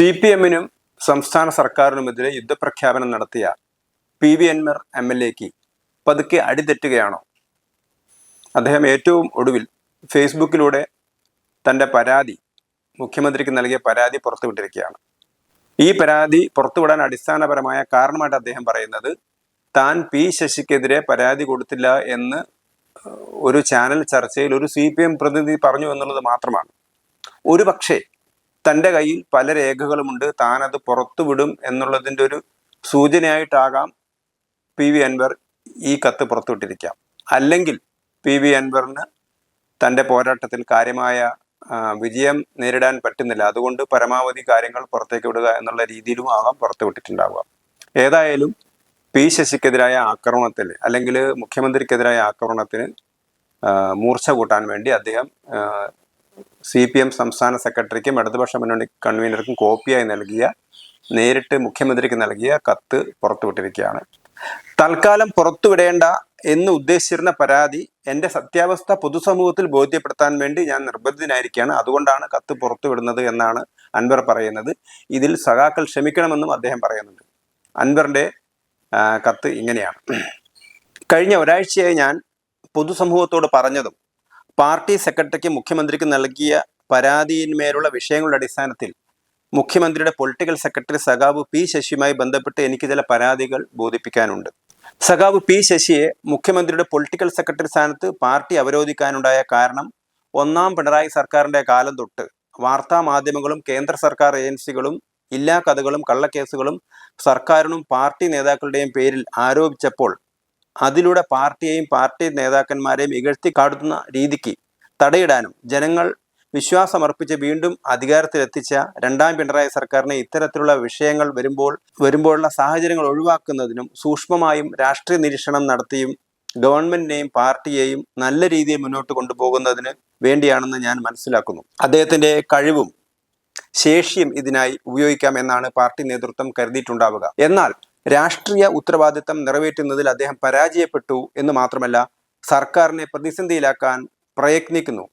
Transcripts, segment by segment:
C P എമ്മിനും സംസ്ഥാന സർക്കാരിനുമെതിരെ യുദ്ധപ്രഖ്യാപനം നടത്തിയ P V Anvar M L എക്ക് പതുക്കെ അടിതെറ്റുകയാണോ? അദ്ദേഹം ഏറ്റവും ഒടുവിൽ ഫേസ്ബുക്കിലൂടെ തന്റെ പരാതി മുഖ്യമന്ത്രിക്ക് നൽകിയ പരാതി പുറത്തുവിട്ടിരിക്കുകയാണ്. ഈ പരാതി പുറത്തുവിടാൻ അടിസ്ഥാനപരമായ കാരണമായിട്ട് അദ്ദേഹം പറയുന്നത് താൻ പി ശശിക്കെതിരെ പരാതി കൊടുത്തില്ല എന്ന് ഒരു ചാനൽ ചർച്ചയിൽ ഒരു സി പി എം പ്രതിനിധി പറഞ്ഞു എന്നുള്ളത് മാത്രമാണ്. ഒരു പക്ഷേ തന്റെ കയ്യിൽ പല രേഖകളുമുണ്ട്. താനത് പുറത്തുവിടും എന്നുള്ളതിന്റെ ഒരു സൂചനയായിട്ടാകാം പി വി അൻവർ ഈ കത്ത് പുറത്തുവിട്ടിരിക്കാം അല്ലെങ്കിൽ പി വി അൻവറിന് തന്റെ പോരാട്ടത്തിൽ കാര്യമായ വിജയം നേരിടാൻ പറ്റുന്നില്ല. അതുകൊണ്ട് പരമാവധി കാര്യങ്ങൾ പുറത്തേക്ക് വിടുക എന്നുള്ള രീതിയിലും ആകാം പുറത്തുവിട്ടിട്ടുണ്ടാവുക ഏതായാലും പി ശശിക്കെതിരായ ആക്രമണത്തിൽ അല്ലെങ്കിൽ മുഖ്യമന്ത്രിക്കെതിരായ ആക്രമണത്തിന് മൂർച്ച കൂട്ടാൻ വേണ്ടി അദ്ദേഹം സി പി എം സംസ്ഥാന സെക്രട്ടറിക്കും ഇടതുപക്ഷ മുന്നണി കൺവീനർക്കും കോപ്പിയായി നൽകിയ നേരിട്ട് മുഖ്യമന്ത്രിക്ക് നൽകിയ കത്ത് പുറത്തുവിട്ടിരിക്കുകയാണ്. തൽക്കാലം പുറത്തുവിടേണ്ട എന്ന് ഉദ്ദേശിച്ചിരുന്ന പരാതി എന്റെ സത്യാവസ്ഥ പൊതുസമൂഹത്തിൽ ബോധ്യപ്പെടുത്താൻ വേണ്ടി ഞാൻ നിർബന്ധിതനായിരിക്കുകയാണ്. അതുകൊണ്ടാണ് കത്ത് പുറത്തുവിടുന്നത് എന്നാണ് അൻവർ പറയുന്നത്. ഇതിൽ സഖാക്കൾ ക്ഷമിക്കണമെന്നും അദ്ദേഹം പറയുന്നുണ്ട്. അൻവറിന്റെ കത്ത് ഇങ്ങനെയാണ്. കഴിഞ്ഞ ഒരാഴ്ചയായി ഞാൻ പൊതുസമൂഹത്തോട് പറഞ്ഞതും പാർട്ടി സെക്രട്ടറിക്ക് മുഖ്യമന്ത്രിക്ക് നൽകിയ പരാതിയിന്മേലുള്ള വിഷയങ്ങളുടെ അടിസ്ഥാനത്തിൽ മുഖ്യമന്ത്രിയുടെ പൊളിറ്റിക്കൽ സെക്രട്ടറി സഖാവ് പി ശശിയുമായി ബന്ധപ്പെട്ട് എനിക്ക് ചില പരാതികൾ ബോധിപ്പിക്കാനുണ്ട്. സഖാവ് പി ശശിയെ മുഖ്യമന്ത്രിയുടെ പൊളിറ്റിക്കൽ സെക്രട്ടറി സ്ഥാനത്ത് പാർട്ടി അവരോധിക്കാനുണ്ടായ കാരണം ഒന്നാം പിണറായി സർക്കാരിന്റെ കാലം തൊട്ട് വാർത്താ മാധ്യമങ്ങളും കേന്ദ്ര സർക്കാർ ഏജൻസികളും ഇല്ലാ കഥകളും കള്ളക്കേസുകളും സർക്കാരിനും പാർട്ടി നേതാക്കളുടെയും പേരിൽ ആരോപിച്ചപ്പോൾ അതിലൂടെ പാർട്ടിയെയും പാർട്ടി നേതാക്കന്മാരെയും ഇകഴ്ത്തി കാട്ടുന്ന രീതിക്ക് തടയിടാനും ജനങ്ങൾ വിശ്വാസമർപ്പിച്ച് വീണ്ടും അധികാരത്തിലെത്തിച്ച രണ്ടാം പിണറായി സർക്കാരിനെ ഇത്തരത്തിലുള്ള വിഷയങ്ങൾ വരുമ്പോൾ വരുമ്പോഴുള്ള സാഹചര്യങ്ങൾ ഒഴിവാക്കുന്നതിനും സൂക്ഷ്മമായും രാഷ്ട്രീയ നിരീക്ഷണം നടത്തിയും ഗവൺമെന്റിനെയും പാർട്ടിയെയും നല്ല രീതിയിൽ മുന്നോട്ട് കൊണ്ടുപോകുന്നതിന് വേണ്ടിയാണെന്ന് ഞാൻ മനസ്സിലാക്കുന്നു. അദ്ദേഹത്തിന്റെ കഴിവും ശേഷിയും ഇതിനായി ഉപയോഗിക്കാം എന്നാണ് പാർട്ടി നേതൃത്വം കരുതിയിട്ടുണ്ടാവുക. എന്നാൽ രാഷ്ട്രീയ ഉത്തരവാദിത്തം നിറവേറ്റുന്നതിൽ അദ്ദേഹം പരാജയപ്പെട്ടു എന്ന് മാത്രമല്ല സർക്കാരിനെ പ്രതിസന്ധിയിലാക്കാൻ പ്രയത്നിക്കുന്നു.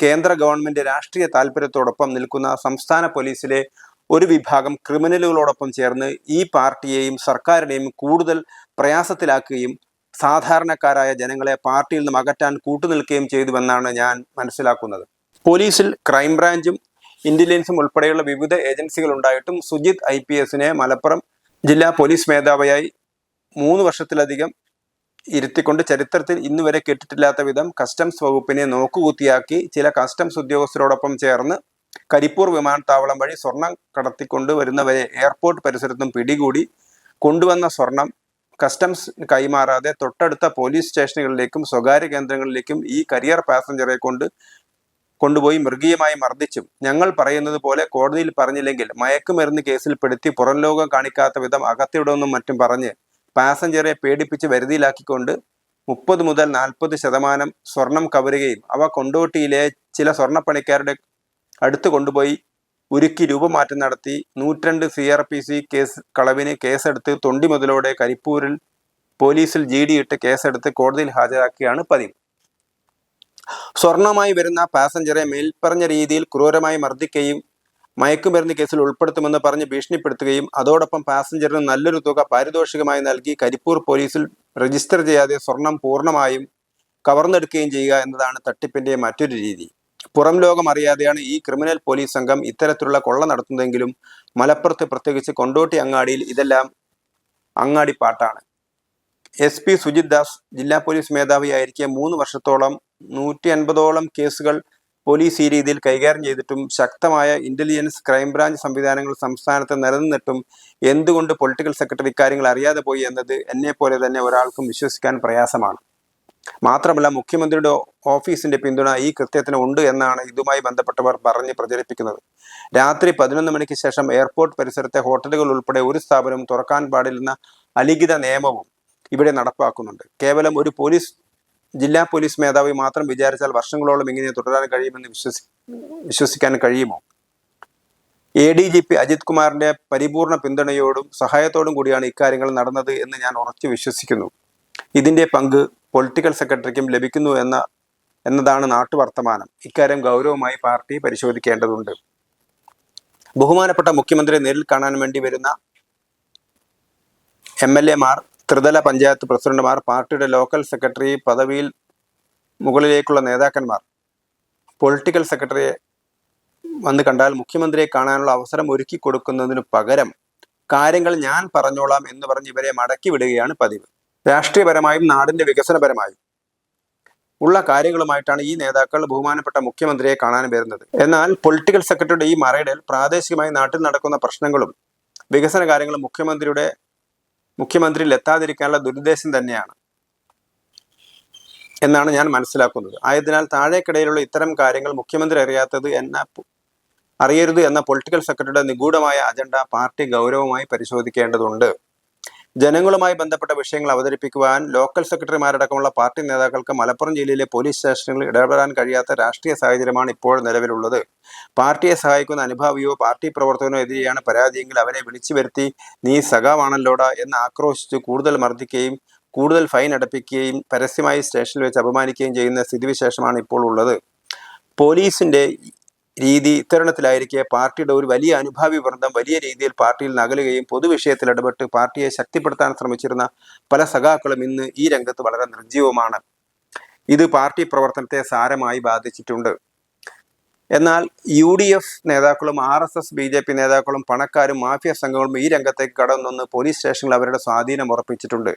കേന്ദ്ര ഗവൺമെന്റ് രാഷ്ട്രീയ താല്പര്യത്തോടൊപ്പം നിൽക്കുന്ന സംസ്ഥാന പോലീസിലെ ഒരു വിഭാഗം ക്രിമിനലുകളോടൊപ്പം ചേർന്ന് ഈ പാർട്ടിയെയും സർക്കാരിനെയും കൂടുതൽ പ്രയാസത്തിലാക്കുകയും സാധാരണക്കാരായ ജനങ്ങളെ പാർട്ടിയിൽ നിന്നും അകറ്റാൻ കൂട്ടുനിൽക്കുകയും ചെയ്തുവെന്നാണ് ഞാൻ മനസ്സിലാക്കുന്നത്. പോലീസിൽ ക്രൈംബ്രാഞ്ചും ഇന്റലിജൻസും ഉൾപ്പെടെയുള്ള വിവിധ ഏജൻസികൾ ഉണ്ടായിട്ടും സുജിത് ഐ പി എസിനെ മലപ്പുറം ജില്ലാ പോലീസ് മേധാവിയായി മൂന്ന് വർഷത്തിലധികം ഇരുത്തിക്കൊണ്ട് ചരിത്രത്തിൽ ഇന്ന് വരെ കേട്ടിട്ടില്ലാത്ത വിധം കസ്റ്റംസ് വകുപ്പിനെ നോക്കുകൂത്തിയാക്കി ചില കസ്റ്റംസ് ഉദ്യോഗസ്ഥരോടൊപ്പം ചേർന്ന് കരിപ്പൂർ വിമാനത്താവളം വഴി സ്വർണം കടത്തിക്കൊണ്ട് വരുന്നവരെ എയർപോർട്ട് പരിസരത്തും പിടികൂടി കൊണ്ടുവന്ന സ്വർണം കസ്റ്റംസ് കൈമാറാതെ തൊട്ടടുത്ത പോലീസ് സ്റ്റേഷനുകളിലേക്കും സ്വകാര്യ കേന്ദ്രങ്ങളിലേക്കും ഈ കരിയർ പാസഞ്ചറെ കൊണ്ട് കൊണ്ടുപോയി മൃഗീയമായി മർദ്ദിച്ചും. ഞങ്ങൾ പറയുന്നത് പോലെ കോടതിയിൽ പറഞ്ഞില്ലെങ്കിൽ മയക്കുമരുന്ന് കേസിൽ പെടുത്തി പുറം ലോകം കാണിക്കാത്ത വിധം അകത്തിടുമെന്നും മറ്റും പറഞ്ഞ് പാസഞ്ചറെ പേടിപ്പിച്ച് വരുതിയിലാക്കിക്കൊണ്ട് മുപ്പത് മുതൽ നാൽപ്പത് ശതമാനം സ്വർണം കവരുകയും അവ കൊണ്ടോട്ടിയിലെ ചില സ്വർണപ്പണിക്കാരുടെ അടുത്ത് കൊണ്ടുപോയി ഉരുക്കി രൂപമാറ്റം നടത്തി നൂറ്റിരണ്ട് C R P C case കളവിന് കേസെടുത്ത് തൊണ്ടി മുതലോടെ കരിപ്പൂരിൽ പോലീസിൽ ജി ഡി ഇട്ട് കേസെടുത്ത് കോടതിയിൽ ഹാജരാക്കിയാണ് പതിവ്. സ്വർണമായി വരുന്ന പാസഞ്ചറെ മേൽപ്പറഞ്ഞ രീതിയിൽ ക്രൂരമായി മർദ്ദിക്കുകയും മയക്കുമരുന്ന് കേസിൽ ഉൾപ്പെടുത്തുമെന്ന് പറഞ്ഞ് ഭീഷണിപ്പെടുത്തുകയും അതോടൊപ്പം പാസഞ്ചറിന് നല്ലൊരു തുക പാരിതോഷികമായി നൽകി കരിപ്പൂർ പോലീസിൽ രജിസ്റ്റർ ചെയ്യാതെ സ്വർണം പൂർണമായും കവർന്നെടുക്കുകയും ചെയ്യുക എന്നതാണ് തട്ടിപ്പിന്റെ മറ്റൊരു രീതി. പുറം ലോകം അറിയാതെയാണ് ഈ ക്രിമിനൽ പോലീസ് സംഘം ഇത്തരത്തിലുള്ള കൊള്ള നടത്തുന്നതെങ്കിലും മലപ്പുറത്ത് പ്രത്യേകിച്ച് കൊണ്ടോട്ടി അങ്ങാടിയിൽ ഇതെല്ലാം അങ്ങാടിപ്പാട്ടാണ്. എസ് പി സുജിത് ദാസ് ജില്ലാ പോലീസ് മേധാവിയായിരിക്കെ മൂന്ന് വർഷത്തോളം നൂറ്റി അൻപതോളം കേസുകൾ പോലീസ് ഈ രീതിയിൽ കൈകാര്യം ചെയ്തിട്ടും ശക്തമായ ഇന്റലിജൻസ് ക്രൈംബ്രാഞ്ച് സംവിധാനങ്ങൾ സംസ്ഥാനത്ത് നിലനിന്നിട്ടും എന്തുകൊണ്ട് പൊളിറ്റിക്കൽ സെക്രട്ടറി ഇക്കാര്യങ്ങൾ അറിയാതെ പോയി എന്നത് എന്നെ പോലെ തന്നെ ഒരാൾക്കും വിശ്വസിക്കാൻ പ്രയാസമാണ്. മാത്രമല്ല മുഖ്യമന്ത്രിയുടെ ഓഫീസിന്റെ പിന്തുണ ഈ കൃത്യത്തിന് ഉണ്ട് എന്നാണ് ഇതുമായി ബന്ധപ്പെട്ടവർ പറഞ്ഞ് പ്രചരിപ്പിക്കുന്നത്. രാത്രി പതിനൊന്ന് മണിക്ക് ശേഷം എയർപോർട്ട് പരിസരത്തെ ഹോട്ടലുകൾ ഉൾപ്പെടെ ഒരു സ്ഥാപനവും തുറക്കാൻ പാടില്ലെന്ന അലിഖിത നിയമവും ഇവിടെ നടപ്പാക്കുന്നുണ്ട്. കേവലം ഒരു പോലീസ് ജില്ലാ പോലീസ് മേധാവി മാത്രം വിചാരിച്ചാൽ വർഷങ്ങളോളം ഇങ്ങനെ തുടരാൻ കഴിയുമെന്ന് വിശ്വസി വിശ്വസിക്കാൻ കഴിയുമോ? A D G P Ajit കുമാറിന്റെ പരിപൂർണ പിന്തുണയോടും സഹായത്തോടും കൂടിയാണ് ഇക്കാര്യങ്ങൾ നടന്നത് എന്ന് ഞാൻ ഉറച്ചു വിശ്വസിക്കുന്നു. ഇതിന്റെ പങ്ക് പൊളിറ്റിക്കൽ സെക്രട്ടറിക്കും ലഭിക്കുന്നു എന്ന എന്നതാണ് നാട്ടുവർത്തമാനം. ഇക്കാര്യം ഗൗരവമായി പാർട്ടി പരിശോധിക്കേണ്ടതുണ്ട്. ബഹുമാനപ്പെട്ട മുഖ്യമന്ത്രിയെ നേരിൽ കാണാൻ വേണ്ടി വരുന്ന എം എൽ എമാർ ത്രിതല പഞ്ചായത്ത് പ്രസിഡന്റുമാർ പാർട്ടിയുടെ ലോക്കൽ സെക്രട്ടറി പദവിയിൽ മുകളിലേക്കുള്ള നേതാക്കന്മാർ പൊളിറ്റിക്കൽ സെക്രട്ടറിയെ വന്ന് കണ്ടാൽ മുഖ്യമന്ത്രിയെ കാണാനുള്ള അവസരം ഒരുക്കി കൊടുക്കുന്നതിന് പകരം കാര്യങ്ങൾ ഞാൻ പറഞ്ഞോളാം എന്ന് പറഞ്ഞ് ഇവരെ മടക്കി വിടുകയാണ് പതിവ്. രാഷ്ട്രീയപരമായും നാടിന്റെ വികസനപരമായും ഉള്ള കാര്യങ്ങളുമായിട്ടാണ് ഈ നേതാക്കൾ ബഹുമാനപ്പെട്ട മുഖ്യമന്ത്രിയെ കാണാൻ വരുന്നത്. എന്നാൽ പൊളിറ്റിക്കൽ സെക്രട്ടറിയുടെ ഈ മറയിടൽ പ്രാദേശികമായി നാട്ടിൽ നടക്കുന്ന പ്രശ്നങ്ങളും വികസന കാര്യങ്ങളും മുഖ്യമന്ത്രിയുടെ മുഖ്യമന്ത്രിയിൽ എത്താതിരിക്കാനുള്ള ദുരുദ്ദേശം തന്നെയാണ് എന്നാണ് ഞാൻ മനസ്സിലാക്കുന്നത്. ആയതിനാൽ താഴേക്കിടയിലുള്ള ഇത്തരം കാര്യങ്ങൾ മുഖ്യമന്ത്രി അറിയാത്തത് എന്ന അറിയരുത് എന്ന പൊളിറ്റിക്കൽ സെക്രട്ടറിയുടെ നിഗൂഢമായ അജണ്ട പാർട്ടി ഗൗരവമായി പരിശോധിക്കേണ്ടതുണ്ട്. ജനങ്ങളുമായി ബന്ധപ്പെട്ട വിഷയങ്ങൾ അവതരിപ്പിക്കുവാൻ ലോക്കൽ സെക്രട്ടറിമാരടക്കമുള്ള പാർട്ടി നേതാക്കൾക്ക് മലപ്പുറം ജില്ലയിലെ പോലീസ് സ്റ്റേഷനുകളിൽ ഇടപെടാൻ കഴിയാത്ത രാഷ്ട്രീയ സാഹചര്യമാണ് ഇപ്പോൾ നിലവിലുള്ളത്. പാർട്ടിയെ സഹായിക്കുന്ന അനുഭാവിയോ പാർട്ടി പ്രവർത്തകനോ എതിരെയാണ് പരാതിയെങ്കിൽ അവരെ വിളിച്ചു വരുത്തി നീ സഖാവാണല്ലോടാ എന്ന് ആക്രോശിച്ച് കൂടുതൽ മർദ്ദിക്കുകയും കൂടുതൽ ഫൈൻ അടപ്പിക്കുകയും പരസ്യമായി സ്റ്റേഷനിൽ വെച്ച് അപമാനിക്കുകയും ചെയ്യുന്ന സ്ഥിതിവിശേഷമാണ് ഇപ്പോൾ ഉള്ളത്. പോലീസിന്റെ രീതി ഇത്തരണത്തിലായിരിക്കെ പാർട്ടിയുടെ ഒരു വലിയ അനുഭാവി വൃന്ദം വലിയ രീതിയിൽ പാർട്ടിയിൽ നകലുകയും പൊതുവിഷയത്തിൽ ഇടപെട്ട് പാർട്ടിയെ ശക്തിപ്പെടുത്താൻ ശ്രമിച്ചിരുന്ന പല സഖാക്കളും ഇന്ന് ഈ രംഗത്ത് വളരെ നിർജീവമാണ്. ഇത് പാർട്ടി പ്രവർത്തനത്തെ സാരമായി ബാധിച്ചിട്ടുണ്ട്. എന്നാൽ യു ഡി എഫ് നേതാക്കളും R S S B J P നേതാക്കളും പണക്കാരും മാഫിയ സംഘങ്ങളും ഈ രംഗത്തേക്ക് കടന്നു പോലീസ് സ്റ്റേഷനിൽ അവരുടെ സ്വാധീനം ഉറപ്പിച്ചിട്ടുണ്ട്.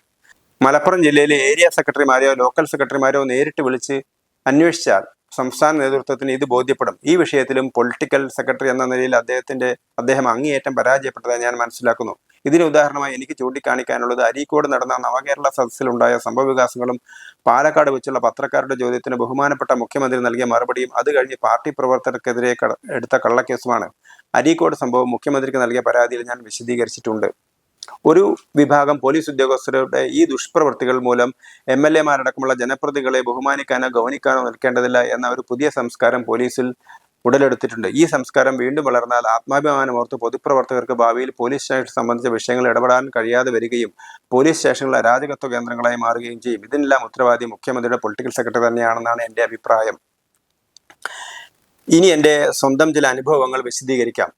മലപ്പുറം ജില്ലയിലെ ഏരിയ സെക്രട്ടറിമാരെയോ ലോക്കൽ സെക്രട്ടറിമാരെയോ നേരിട്ട് വിളിച്ച് അന്വേഷിച്ചാൽ സംസ്ഥാന നേതൃത്വത്തിന് ഇത് ബോധ്യപ്പെടും. ഈ വിഷയത്തിലും പൊളിറ്റിക്കൽ സെക്രട്ടറി എന്ന നിലയിൽ അദ്ദേഹത്തിന്റെ അദ്ദേഹം അങ്ങേയറ്റം പരാജയപ്പെട്ടതായി ഞാൻ മനസ്സിലാക്കുന്നു. ഇതിന് ഉദാഹരണമായി എനിക്ക് ചൂണ്ടിക്കാണിക്കാനുള്ളത് അരീക്കോട് നടന്ന നവകേരള സദസ്സിലുണ്ടായ സംഭവവികാസങ്ങളും പാലക്കാട് വെച്ചുള്ള പത്രക്കാരുടെ ചോദ്യത്തിന് ബഹുമാനപ്പെട്ട മുഖ്യമന്ത്രി നൽകിയ മറുപടിയും അത് കഴിഞ്ഞ് പാർട്ടി പ്രവർത്തകർക്കെതിരെ എടുത്ത കള്ളക്കേസുമാണ്. അരീക്കോട് സംഭവം മുഖ്യമന്ത്രിക്ക് നൽകിയ പരാതിയിൽ ഞാൻ വിശദീകരിച്ചിട്ടുണ്ട്. ഒരു വിഭാഗം പോലീസ് ഉദ്യോഗസ്ഥരുടെ ഈ ദുഷ്പ്രവൃത്തികൾ മൂലം എം എൽ എമാരടക്കമുള്ള ജനപ്രതികളെ ബഹുമാനിക്കാനോ ഗൗനിക്കാനോ നിൽക്കേണ്ടതില്ല എന്ന ഒരു പുതിയ സംസ്കാരം പോലീസിൽ ഉടലെടുത്തിട്ടുണ്ട്. ഈ സംസ്കാരം വീണ്ടും വളർന്നാൽ ആത്മാഭിമാനമോർത്ത് പൊതുപ്രവർത്തകർക്ക് ഭാവിയിൽ പോലീസ് സ്റ്റേഷൻ സംബന്ധിച്ച വിഷയങ്ങൾ ഇടപെടാൻ കഴിയാതെ വരികയും പോലീസ് സ്റ്റേഷനുകൾ അരാജകത്വ കേന്ദ്രങ്ങളായി മാറുകയും ചെയ്യും. ഇതിനെല്ലാം ഉത്തരവാദി മുഖ്യമന്ത്രിയുടെ പൊളിറ്റിക്കൽ സെക്രട്ടറി തന്നെയാണെന്നാണ് എന്റെ അഭിപ്രായം. ഇനി എന്റെ സ്വന്തം ചില അനുഭവങ്ങൾ വിശദീകരിക്കാം.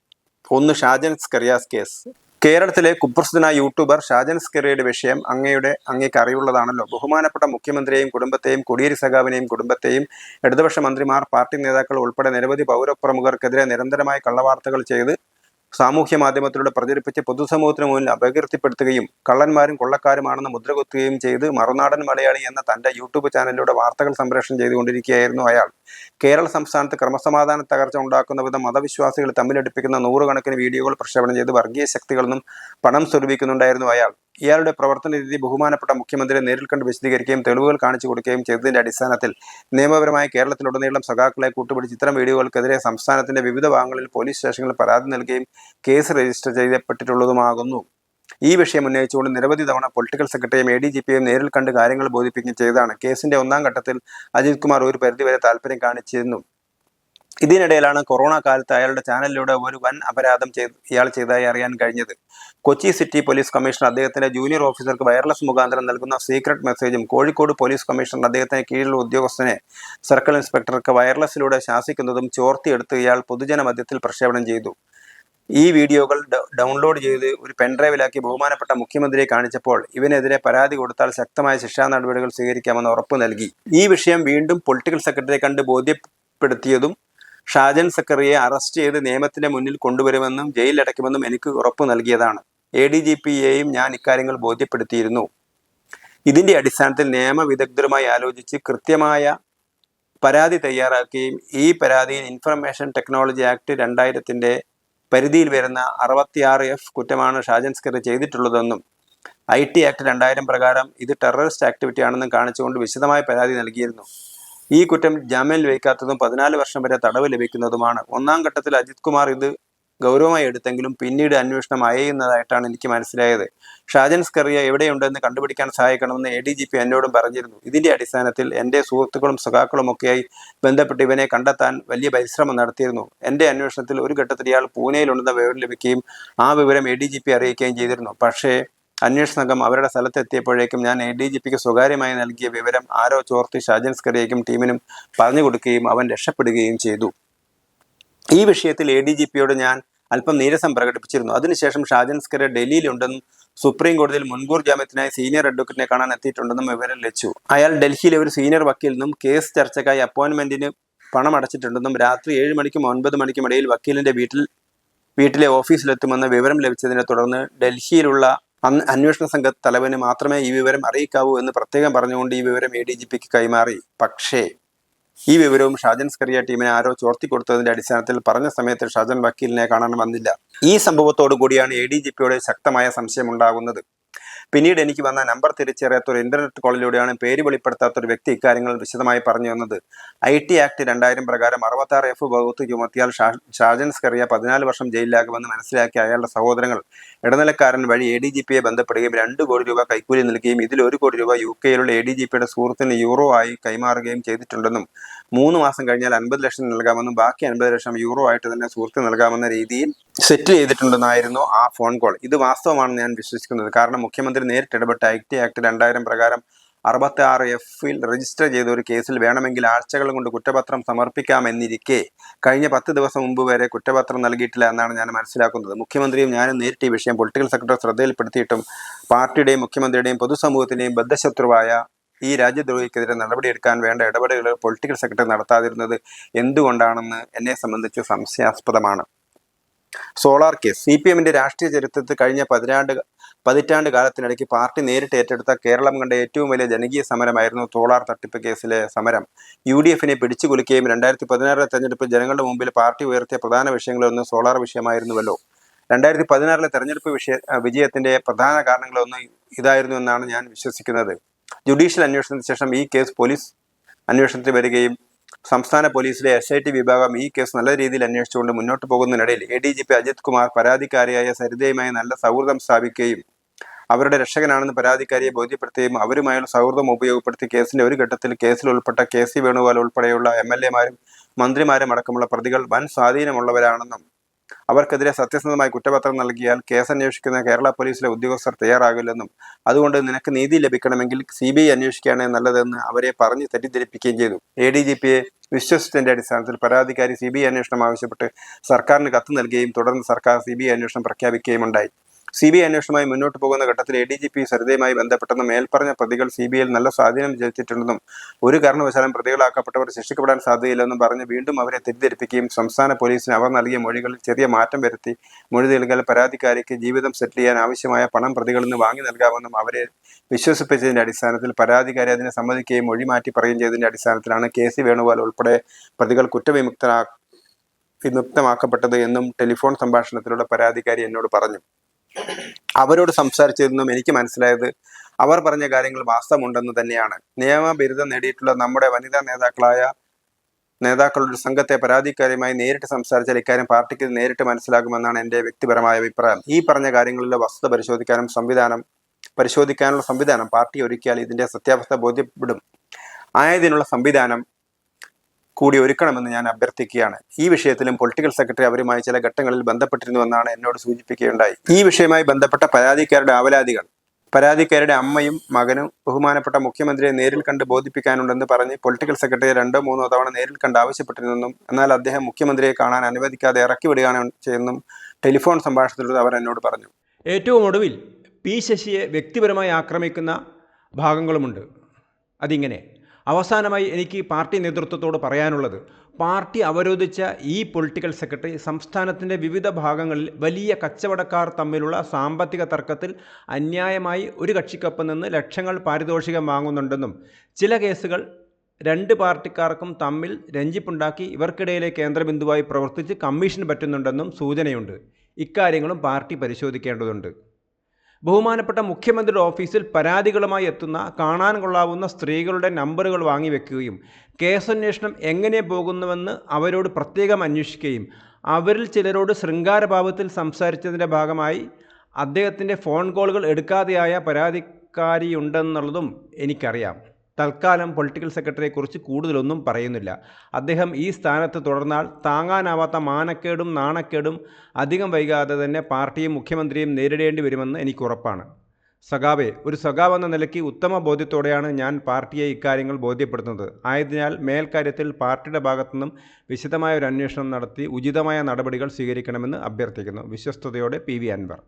ഒന്ന് ഷാജൻ സ്കറിയാസ് കേസ്. കേരളത്തിലെ കുപ്രസിദ്ധനായ യൂട്യൂബർ ഷാജൻ സ്കെറിയുടെ വിഷയം അങ്ങയുടെ അങ്ങേക്ക് അറിവുള്ളതാണല്ലോ. ബഹുമാനപ്പെട്ട മുഖ്യമന്ത്രിയെയും കുടുംബത്തെയും കൊടിയേരി സഖാവിനെയും കുടുംബത്തെയും ഇടതുപക്ഷ മന്ത്രിമാർ പാർട്ടി നേതാക്കൾ ഉൾപ്പെടെ നിരവധി പൗരപ്രമുഖർക്കെതിരെ നിരന്തരമായ കള്ളവാർത്തകൾ ചെയ്ത് സാമൂഹ്യ മാധ്യമത്തിലൂടെ പ്രചരിപ്പിച്ച് പൊതുസമൂഹത്തിന് മുന്നിൽ അപകീർത്തിപ്പെടുത്തുകയും കള്ളന്മാരും കൊള്ളക്കാരുമാണെന്ന് മുദ്രകുത്തുകയും ചെയ്ത് മറുനാടൻ മലയാളി എന്ന തന്റെ യൂട്യൂബ് ചാനലിലൂടെ വാർത്തകൾ സംപ്രേഷണം ചെയ്തുകൊണ്ടിരിക്കുകയായിരുന്നു അയാൾ. കേരള സംസ്ഥാനത്ത് ക്രമസമാധാന തകർച്ച ഉണ്ടാക്കുന്ന വിധം മതവിശ്വാസികൾ തമ്മിലടുപ്പിക്കുന്ന നൂറുകണക്കിന് വീഡിയോകൾ പ്രക്ഷേപണം ചെയ്ത് വർഗീയ ശക്തികളൊന്നും പണം സ്വരൂപിക്കുന്നുണ്ടായിരുന്നു അയാൾ. ഇയാളുടെ പ്രവർത്തന രീതി ബഹുമാനപ്പെട്ട മുഖ്യമന്ത്രിയെ നേരിൽ കണ്ട് വിശദീകരിക്കുകയും തെളിവുകൾ കാണിച്ചു കൊടുക്കുകയും ചെയ്തതിന്റെ അടിസ്ഥാനത്തിൽ നിയമപരമായി കേരളത്തിലുടനീളം സഖാക്കളെ കൂട്ടുപിടിച്ച് ഇത്തരം വീഡിയോകൾക്കെതിരെ സംസ്ഥാനത്തിന്റെ വിവിധ ഭാഗങ്ങളിൽ പോലീസ് സ്റ്റേഷനുകളിൽ പരാതി നൽകുകയും കേസ് രജിസ്റ്റർ ചെയ്യപ്പെട്ടിട്ടുള്ളതുമാകുന്നു. ഈ വിഷയം ഉന്നയിച്ചുകൊണ്ട് നിരവധി തവണ പൊളിറ്റിക്കൽ സെക്രട്ടറിയും എ ഡി ജി പിയും നേരിൽ കണ്ട് കാര്യങ്ങൾ ബോധിപ്പിക്കുകയും ചെയ്തതാണ്. കേസിന്റെ ഒന്നാം ഘട്ടത്തിൽ അജിത് കുമാർ ഒരു പരിധിവരെ താല്പര്യം കാണിച്ചിരുന്നു. ഇതിനിടയിലാണ് കൊറോണ കാലത്ത് അയാളുടെ ചാനലിലൂടെ ഒരു വൻ അപരാധം ചെയ്ത് ഇയാൾ ചെയ്തതായി അറിയാൻ കഴിഞ്ഞത്. കൊച്ചി സിറ്റി പോലീസ് കമ്മീഷണർ അദ്ദേഹത്തിന്റെ ജൂനിയർ ഓഫീസർക്ക് വയർലെസ് മുഖാന്തരം നൽകുന്ന സീക്രട്ട് മെസ്സേജും കോഴിക്കോട് പോലീസ് കമ്മീഷണർ അദ്ദേഹത്തിന് കീഴിലുള്ള ഉദ്യോഗസ്ഥനെ സർക്കിൾ ഇൻസ്പെക്ടർക്ക് വയർലെസ്സിലൂടെ ശാസിക്കുന്നതും ചോർത്തിയെടുത്ത് ഇയാൾ പൊതുജന മധ്യത്തിൽ പ്രക്ഷേപണം ചെയ്തു. ഈ വീഡിയോകൾ ഡൗൺലോഡ് ചെയ്ത് ഒരു പെൻഡ്രൈവിലാക്കി ബഹുമാനപ്പെട്ട മുഖ്യമന്ത്രിയെ കാണിച്ചപ്പോൾ ഇവനെതിരെ പരാതി കൊടുത്താൽ ശക്തമായ ശിക്ഷാ നടപടികൾ സ്വീകരിക്കാമെന്ന് ഉറപ്പ് നൽകി. ഈ വിഷയം വീണ്ടും പൊളിറ്റിക്കൽ സെക്രട്ടറിയെ കണ്ട് ബോധ്യപ്പെടുത്തിയതും ഷാജൻ സക്കറിയെ അറസ്റ്റ് ചെയ്ത് നിയമത്തിന്റെ മുന്നിൽ കൊണ്ടുവരുമെന്നും ജയിലിലടയ്ക്കുമെന്നും എനിക്ക് ഉറപ്പു നൽകിയതാണ്. എ ഡി ജി പിയെയും ഞാൻ ഇക്കാര്യങ്ങൾ ബോധ്യപ്പെടുത്തിയിരുന്നു. ഇതിന്റെ അടിസ്ഥാനത്തിൽ നിയമവിദഗ്ധരുമായി ആലോചിച്ച് കൃത്യമായ പരാതി തയ്യാറാക്കുകയും ഈ പരാതിയിൽ ഇൻഫർമേഷൻ ടെക്നോളജി ആക്ട് രണ്ടായിരത്തിന്റെ പരിധിയിൽ വരുന്ന അറുപത്തിയാറ് എഫ് കുറ്റമാണ് ഷാജൻ സ്കറി ചെയ്തിട്ടുള്ളതെന്നും ഐ ടി ആക്ട് രണ്ടായിരം പ്രകാരം ഇത് ടെററിസ്റ്റ് ആക്ടിവിറ്റി ആണെന്നും കാണിച്ചുകൊണ്ട് വിശദമായ പരാതി നൽകിയിരുന്നു. ഈ കുറ്റം ജാമ്യം ലഭിക്കാത്തതും പതിനാല് വർഷം വരെ തടവ് ലഭിക്കുന്നതുമാണ്. ഒന്നാം ഘട്ടത്തിൽ അജിത് കുമാർ ഇത് ഗൗരവമായി എടുത്തെങ്കിലും പിന്നീട് അന്വേഷണം അയയുന്നതായിട്ടാണ് എനിക്ക് മനസ്സിലായത്. ഷാജൻ സ്കറിയ എവിടെയുണ്ടെന്ന് കണ്ടുപിടിക്കാൻ സഹായിക്കണമെന്ന് എ ഡി ജി പി എന്നോടും പറഞ്ഞിരുന്നു. ഇതിന്റെ അടിസ്ഥാനത്തിൽ എന്റെ സുഹൃത്തുക്കളും സഖാക്കളും ഒക്കെയായി ബന്ധപ്പെട്ട് ഇവനെ കണ്ടെത്താൻ വലിയ പരിശ്രമം നടത്തിയിരുന്നു. എന്റെ അന്വേഷണത്തിൽ ഒരു ഘട്ടത്തിൽ ഇയാൾ പൂനെയിലുണ്ടെന്ന വിവരം ലഭിക്കുകയും ആ വിവരം എ ഡി ജി പി അറിയിക്കുകയും ചെയ്തിരുന്നു. പക്ഷേ അന്വേഷണ സംഘം അവരുടെ സ്ഥലത്തെത്തിയപ്പോഴേക്കും ഞാൻ എ ഡി ജി പിക്ക് സ്വകാര്യമായി നൽകിയ വിവരം ആരോ ചോർത്തി ഷാജൻസ്കറിയേക്കും ടീമിനും പറഞ്ഞു കൊടുക്കുകയും അവൻ രക്ഷപ്പെടുകയും ചെയ്തു. ഈ വിഷയത്തിൽ എ ഡി ജി പിയോട് ഞാൻ അല്പം നീരസം പ്രകടിപ്പിച്ചിരുന്നു. അതിനുശേഷം ഷാജൻ ഡൽഹിയിലുണ്ടെന്നും സുപ്രീം കോടതിയിൽ മുൻകൂർ ജാമ്യത്തിനായി സീനിയർ അഡ്വക്കേറ്റിനെ കാണാൻ എത്തിയിട്ടുണ്ടെന്നും വിവരം ലഭിച്ചു. അയാൾ ഡൽഹിയിലെ ഒരു സീനിയർ വക്കീൽ വക്കീലിനും കേസ് ചർച്ചയ്ക്കായി അപ്പോയിന്റ്മെന്റിന് പണം അടച്ചിട്ടുണ്ടെന്നും രാത്രി ഏഴ് മണിക്കും ഒൻപത് മണിക്കും ഇടയിൽ വക്കീലിന്റെ വീട്ടിൽ വീട്ടിലെ ഓഫീസിലെത്തുമെന്ന വിവരം ലഭിച്ചതിനെ തുടർന്ന് ഡൽഹിയിലുള്ള അന്ന് അന്വേഷണ സംഘ തലവന് മാത്രമേ ഈ വിവരം അറിയിക്കാവൂ എന്ന് പ്രത്യേകം പറഞ്ഞുകൊണ്ട് ഈ വിവരം എ ഡി ജി പിക്ക് കൈമാറി. പക്ഷേ ഈ വിവരവും ഷാജൻ സ്കറിയ ടീമിനെ ആരോ ചോർത്തി കൊടുത്തതിന്റെ അടിസ്ഥാനത്തിൽ പറഞ്ഞ സമയത്ത് ഷാജൻ വക്കീലിനെ കാണാൻ വന്നില്ല. ഈ സംഭവത്തോടു കൂടിയാണ് എ ഡി ജി പിയുടെ ശക്തമായ പിന്നീട് എനിക്ക് വന്ന നമ്പർ തിരിച്ചറിയാത്ത ഒരു ഇന്റർനെറ്റ് കോളിലൂടെയാണ് പേര് വെളിപ്പെടുത്താത്ത ഒരു വ്യക്തി ഇക്കാര്യങ്ങൾ വിശദമായി പറഞ്ഞു വന്നത്. ഐ ടി ആക്ട് രണ്ടായിരം പ്രകാരം അറുപത്താറ് എഫ് വകുപ്പ് ചുമത്തിയാൽ ഷാജൻ സ്കറിയ പതിനാല് വർഷം ജയിലിലാകുമെന്ന് മനസ്സിലാക്കിയ അയാളുടെ സഹോദരങ്ങൾ ഇടനിലക്കാരൻ വഴി എ ഡി ജി പിയെ ബന്ധപ്പെടുകയും രണ്ട് കോടി രൂപ കൈക്കൂലി നൽകുകയും ഇതിൽ ഒരു കോടി രൂപ യു കെയിലുള്ള എ ഡി ജി പിയുടെ സുഹൃത്തിന് യൂറോ ആയി കൈമാറുകയും ചെയ്തിട്ടുണ്ടെന്നും മൂന്ന് മാസം കഴിഞ്ഞാൽ അൻപത് ലക്ഷം നൽകാമെന്നും ബാക്കി അൻപത് ലക്ഷം യൂറോ ആയിട്ട് തന്നെ സുഹൃത്ത് നൽകാമെന്ന രീതിയിൽ സെറ്റിൽ ചെയ്തിട്ടുണ്ടെന്നായിരുന്നു ആ ഫോൺ കോൾ. ഇത് വാസ്തവമാണെന്ന് ഞാൻ വിശ്വസിക്കുന്നത്. കാരണം മുഖ്യമന്ത്രി നേരിട്ട് ഇടപെട്ട ടി ആക്ട് രണ്ടായിരം പ്രകാരം അറുപത്തി ആറ് എഫിൽ രജിസ്റ്റർ ചെയ്ത ഒരു കേസിൽ വേണമെങ്കിൽ ആഴ്ചകൾ കൊണ്ട് കുറ്റപത്രം സമർപ്പിക്കാമെന്നിരിക്കെ കഴിഞ്ഞ പത്ത് ദിവസം മുമ്പ് വരെ കുറ്റപത്രം നൽകിയിട്ടില്ല എന്നാണ് ഞാൻ മനസ്സിലാക്കുന്നത്. മുഖ്യമന്ത്രിയും ഞാനും നേരിട്ട് ഈ വിഷയം പൊളിറ്റിക്കൽ സെക്രട്ടറി ശ്രദ്ധയിൽപ്പെടുത്തിയിട്ടും പാർട്ടിയുടെയും മുഖ്യമന്ത്രിയുടെയും പൊതുസമൂഹത്തിന്റെയും ബദ്ധശത്രുവായ ഈ രാജ്യദ്രോഹിക്കെതിരെ നടപടിയെടുക്കാൻ വേണ്ട ഇടപെടലുകൾ പൊളിറ്റിക്കൽ സെക്രട്ടറി നടത്താതിരുന്നത് എന്തുകൊണ്ടാണെന്ന് എന്നെ സംബന്ധിച്ച് സംശയാസ്പദമാണ്. Solar case. സി പി എമ്മിന്റെ രാഷ്ട്രീയ ചരിത്രത്തിൽ കഴിഞ്ഞ പതിനാണ്ട് പതിറ്റാണ്ട് കാലത്തിനിടയ്ക്ക് പാർട്ടി നേരിട്ട് ഏറ്റെടുത്ത കേരളം കണ്ട ഏറ്റവും വലിയ ജനകീയ സമരമായിരുന്നു തോളാർ തട്ടിപ്പ് കേസിലെ സമരം. യു ഡി എഫിനെ പിടിച്ചുകുലുക്കുകയും രണ്ടായിരത്തി പതിനാറിലെ തെരഞ്ഞെടുപ്പിൽ ജനങ്ങളുടെ മുമ്പിൽ പാർട്ടി ഉയർത്തിയ പ്രധാന വിഷയങ്ങളൊന്ന് സോളാർ വിഷയമായിരുന്നുവല്ലോ. രണ്ടായിരത്തി പതിനാറിലെ തെരഞ്ഞെടുപ്പ് വിഷയ വിജയത്തിന്റെ പ്രധാന കാരണങ്ങളൊന്ന് ഇതായിരുന്നു എന്നാണ് ഞാൻ വിശ്വസിക്കുന്നത്. ജുഡീഷ്യൽ അന്വേഷണത്തിന് ശേഷം ഈ കേസ് പോലീസ് അന്വേഷണത്തിൽ വരികയും സംസ്ഥാന പോലീസിലെ എസ് ഐ ടി വിഭാഗം ഈ കേസ് നല്ല രീതിയിൽ അന്വേഷിച്ചുകൊണ്ട് മുന്നോട്ട് പോകുന്നതിനിടയിൽ A D G P Ajit Kumar പരാതിക്കാരിയായ സരിതയുമായി നല്ല സൗഹൃദം സ്ഥാപിക്കുകയും അവരുടെ രക്ഷകനാണെന്ന് പരാതിക്കാരിയെ ബോധ്യപ്പെടുത്തുകയും അവരുമായുള്ള സൗഹൃദം ഉപയോഗപ്പെടുത്തി കേസിന്റെ ഒരു ഘട്ടത്തിൽ കേസിൽ ഉൾപ്പെട്ട കെ സി വേണുഗോപാൽ ഉൾപ്പെടെയുള്ള എം എൽ എമാരും മന്ത്രിമാരും അടക്കമുള്ള പ്രതികൾ വൻ സ്വാധീനമുള്ളവരാണെന്നും അവർക്കെതിരെ സത്യസന്ധമായി കുറ്റപത്രം നൽകിയാൽ കേസ് അന്വേഷിക്കുന്ന കേരള പോലീസിലെ ഉദ്യോഗസ്ഥർ തയ്യാറാകില്ലെന്നും അതുകൊണ്ട് നിനക്ക് നീതി ലഭിക്കണമെങ്കിൽ സി ബി ഐ അന്വേഷിക്കുകയാണേ നല്ലതെന്ന് അവരെ പറഞ്ഞ് തെറ്റിദ്ധരിപ്പിക്കുകയും ചെയ്തു. എ ഡി ജി പിയെ വിശ്വസിച്ചതിന്റെ അടിസ്ഥാനത്തിൽ പരാതിക്കാരി സി ബി ഐ അന്വേഷണം ആവശ്യപ്പെട്ട് സർക്കാരിന് കത്ത് നൽകുകയും തുടർന്ന് സർക്കാർ സി ബി ഐ അന്വേഷണം പ്രഖ്യാപിക്കുകയും ഉണ്ടായി. സി ബി ഐ അന്വേഷണവുമായി മുന്നോട്ട് പോകുന്ന ഘട്ടത്തിൽ എ ഡി ജി പി സരിതയുമായി ബന്ധപ്പെട്ടെന്ന് മേൽപ്പറഞ്ഞ പ്രതികൾ സി ബി ഐയിൽ നല്ല സ്വാധീനം ചെലുത്തിയിട്ടുണ്ടെന്നും ഒരു കാരണവശാലും പ്രതികളാക്കപ്പെട്ടവർ ശിക്ഷിക്കപ്പെടാൻ സാധ്യതയില്ലെന്നും പറഞ്ഞ് വീണ്ടും അവരെ തെറ്റിദ്ധരിപ്പിക്കുകയും സംസ്ഥാന പോലീസിന് അവർ നൽകിയ മൊഴികളിൽ ചെറിയ മാറ്റം വരുത്തി മൊഴി നൽകാൻ പരാതിക്കാരിക്ക് ജീവിതം സെറ്റിൽ ചെയ്യാൻ ആവശ്യമായ പണം പ്രതികളിൽ നിന്ന് വാങ്ങി നൽകാമെന്നും അവരെ വിശ്വസിപ്പിച്ചതിന്റെ അടിസ്ഥാനത്തിൽ പരാതിക്കാരി അതിനെ സമ്മതിക്കുകയും മൊഴി മാറ്റി പറയുകയും ചെയ്തതിന്റെ അടിസ്ഥാനത്തിലാണ് കെ സി വേണുഗോപാൽ ഉൾപ്പെടെ പ്രതികൾ കുറ്റവിമുക്തരാ വിമുക്തമാക്കപ്പെട്ടത് എന്നും ടെലിഫോൺ സംഭാഷണത്തിലൂടെ പരാതിക്കാരി എന്നോട് പറഞ്ഞു. അവരോട് സംസാരിച്ചിരുന്നും എനിക്ക് മനസ്സിലായത് അവർ പറഞ്ഞ കാര്യങ്ങൾ വാസ്തവമുണ്ടെന്ന് തന്നെയാണ്. നിയമ ബിരുദം നേടിയിട്ടുള്ള നമ്മുടെ വനിതാ നേതാക്കളായ നേതാക്കളുടെ സംഘത്തെ പരാതിക്കാരുമായി നേരിട്ട് സംസാരിച്ചാൽ ഇക്കാര്യം പാർട്ടിക്ക് നേരിട്ട് മനസ്സിലാകുമെന്നാണ് എന്റെ വ്യക്തിപരമായ അഭിപ്രായം. ഈ പറഞ്ഞ കാര്യങ്ങളിലെ വസ്തുത പരിശോധിക്കാനും സംവിധാനം പരിശോധിക്കാനുള്ള സംവിധാനം പാർട്ടി ഒരുക്കിയാൽ ഇതിന്റെ സത്യാവസ്ഥ ബോധ്യപ്പെടും. ആയതിനുള്ള സംവിധാനം കൂടി ഒരുക്കണമെന്ന് ഞാൻ അഭ്യർത്ഥിക്കുകയാണ്. ഈ വിഷയത്തിലും പൊളിറ്റിക്കൽ സെക്രട്ടറി അവരുമായി ചില ഘട്ടങ്ങളിൽ ബന്ധപ്പെട്ടിരുന്നുവെന്നാണ് എന്നോട് സൂചിപ്പിക്കുകയുണ്ടായി. ഈ വിഷയവുമായി ബന്ധപ്പെട്ട പരാതിക്കാരുടെ ആവലാതികൾ പരാതിക്കാരുടെ അമ്മയും മകനും ബഹുമാനപ്പെട്ട മുഖ്യമന്ത്രിയെ നേരിൽ കണ്ട് ബോധിപ്പിക്കാനുണ്ടെന്ന് പറഞ്ഞ് പൊളിറ്റിക്കൽ സെക്രട്ടറി രണ്ടോ മൂന്നോ തവണ നേരിൽ കണ്ട് ആവശ്യപ്പെട്ടിരുന്നെന്നും എന്നാൽ അദ്ദേഹം മുഖ്യമന്ത്രിയെ കാണാൻ അനുവദിക്കാതെ ഇറക്കി വിടുകയാണ് ചെയ്യുന്നും ടെലിഫോൺ സംഭാഷണത്തിലൂടെ അവർ എന്നോട് പറഞ്ഞു. ഏറ്റവും ഒടുവിൽ പി ശശിയെ വ്യക്തിപരമായി ആക്രമിക്കുന്ന ഭാഗങ്ങളുമുണ്ട്. അതിങ്ങനെ അവസാനമായി എനിക്ക് പാർട്ടി നേതൃത്വത്തോട് പറയാനുള്ളത് പാർട്ടി അവരോധിച്ച ഈ പൊളിറ്റിക്കൽ സെക്രട്ടറി സംസ്ഥാനത്തിന്റെ വിവിധ ഭാഗങ്ങളിൽ വലിയ കച്ചവടക്കാർ തമ്മിലുള്ള സാമ്പത്തിക തർക്കത്തിൽ അന്യായമായി ഒരു കക്ഷിക്കൊപ്പം നിന്ന് ലക്ഷങ്ങൾ പാരിതോഷികം വാങ്ങുന്നുണ്ടെന്നും ചില കേസുകൾ രണ്ട് പാർട്ടിക്കാർക്കും തമ്മിൽ രഞ്ജിപ്പുണ്ടാക്കി ഇവർക്കിടയിലെ കേന്ദ്രബിന്ദുവായി പ്രവർത്തിച്ച് കമ്മീഷൻ പറ്റുന്നുണ്ടെന്നും സൂചനയുണ്ട്. ഇക്കാര്യങ്ങളും പാർട്ടി പരിശോധിക്കേണ്ടതുണ്ട്. ബഹുമാനപ്പെട്ട മുഖ്യമന്ത്രിയുടെ ഓഫീസിൽ പരാതികളുമായി എത്തുന്ന കാണാൻ കൊള്ളാവുന്ന സ്ത്രീകളുടെ നമ്പറുകൾ വാങ്ങിവെക്കുകയും കേസന്വേഷണം എങ്ങനെ പോകുന്നുവെന്ന് അവരോട് പ്രത്യേകം അന്വേഷിക്കുകയും അവരിൽ ചിലരോട് ശൃംഗാരഭാവത്തിൽ സംസാരിച്ചതിന്റെ ഭാഗമായി അദ്ദേഹത്തിന്റെ ഫോൺ കോളുകൾ എടുക്കാതെയായ പരാതിക്കാരിയുണ്ടെന്നുള്ളതും എനിക്കറിയാം. തൽക്കാലം പൊളിറ്റിക്കൽ സെക്രട്ടറിയെക്കുറിച്ച് കൂടുതലൊന്നും പറയുന്നില്ല. അദ്ദേഹം ഈ സ്ഥാനത്ത് തുടർന്നാൽ താങ്ങാനാവാത്ത മാനക്കേടും നാണക്കേടും അധികം വൈകാതെ തന്നെ പാർട്ടിയും മുഖ്യമന്ത്രിയും നേരിടേണ്ടി വരുമെന്ന് എനിക്ക് ഉറപ്പാണ്. സഖാവെ ഒരു സഖാവ് എന്ന നിലയ്ക്ക് ഉത്തമ ബോധ്യത്തോടെയാണ് ഞാൻ പാർട്ടിയെ ഇക്കാര്യങ്ങൾ ബോധ്യപ്പെടുത്തുന്നത്. ആയതിനാൽ മേൽക്കാര്യത്തിൽ പാർട്ടിയുടെ ഭാഗത്തുനിന്നും വിശദമായ ഒരു അന്വേഷണം നടത്തി ഉചിതമായ നടപടികൾ സ്വീകരിക്കണമെന്ന് അഭ്യർത്ഥിക്കുന്നു. വിശ്വസ്തയോടെ പി അൻവർ.